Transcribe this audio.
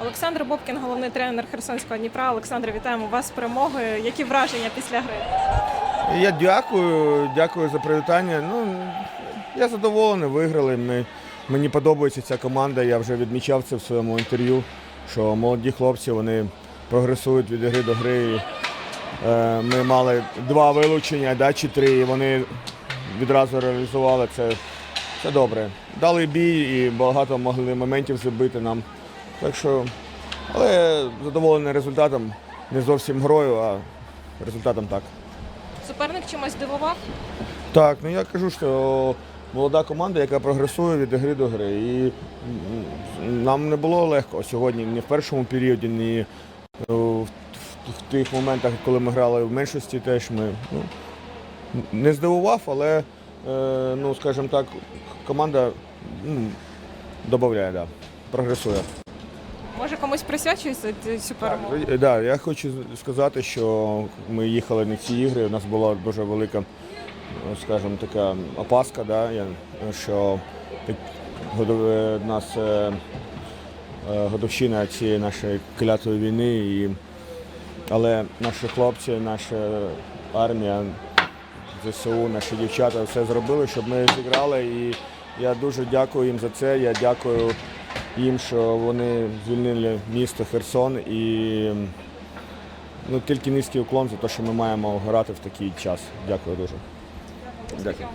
Олександр Бобкін, головний тренер Херсонського Дніпра. Олександр, вітаємо вас з перемогою. Які враження після гри? Я дякую, дякую за привітання. Ну, я задоволений, виграли. Ми, мені подобається ця команда. Я вже відмічав це в своєму інтерв'ю, що молоді хлопці вони прогресують від гри до гри. Е, ми мали два вилучення, да, чи три, і вони відразу реалізували це. Це добре. Дали бій і багато могли моментів забити нам. Так що, але задоволений результатом, не зовсім грою, а результатом так. Суперник чимось дивував? Так, ну я кажу, що молода команда, яка прогресує від гри до гри. І нам не було легко сьогодні, ні в першому періоді, ні е, в, тих моментах, коли ми грали в меншості, теж ми ну, не здивував, але, е, ну, скажімо так, команда м, додає, да, прогресує. Може комусь присвячується цю перемогу? Так, да, я хочу сказати, що ми їхали на ці ігри. У нас була дуже велика, скажімо, така опаска, да, що годов- е, нас е, е, годовщина цієї нашої клятої війни. І, але наші хлопці, наша армія, ЗСУ, наші дівчата все зробили, щоб ми зіграли. І я дуже дякую їм за це. Я дякую їм, що вони звільнили місто Херсон і ну, тільки низький уклон за те, що ми маємо грати в такий час. Дякую дуже. Завтра.